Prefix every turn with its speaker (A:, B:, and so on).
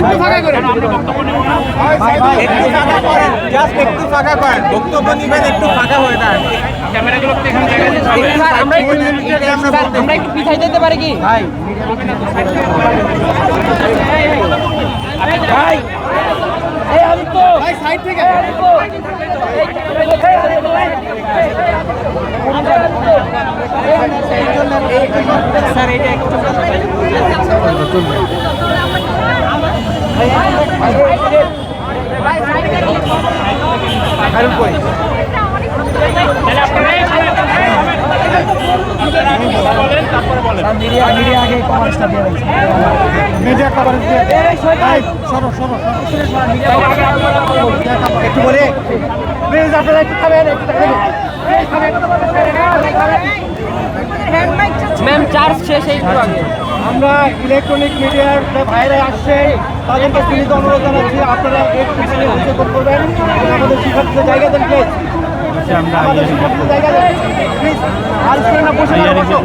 A: একটু ফাঁকা করেন।
B: একটু ফাঁকা করেন জাস্ট একটু ফাঁকা করেন। বক্তব্য নিবেন একটু ফাঁকা হয়ে দাঁড়ান
C: আমরা একটু স্যার, আমরা একটু পিছাই যেতে পারি কি? ভাই। ভাই এই আদিত্য
A: ভাই সাইড থেকে।
B: স্যার এটা একটু
A: মিডিয়া কভারেজ সরো সরো একটু বলে। প্লিজ আপনারা একটু খাবেন একটু খাবেন
C: ম্যাম চার্জ শেষ এই
A: আমরা ইলেকট্রনিক মিডিয়ার যে ভাইরা আসছে তাদের কাছে বিনীত অনুরোধ জানাচ্ছি আপনারা এক পিছনে অভিযোগ করবেন আমাদের শিক্ষার্থীদের জায়গা দেন প্লিজ আমাদের শিক্ষার্থীদের জায়গা দেন প্লিজ আর স্টুডেন্টরা বসে না বসো।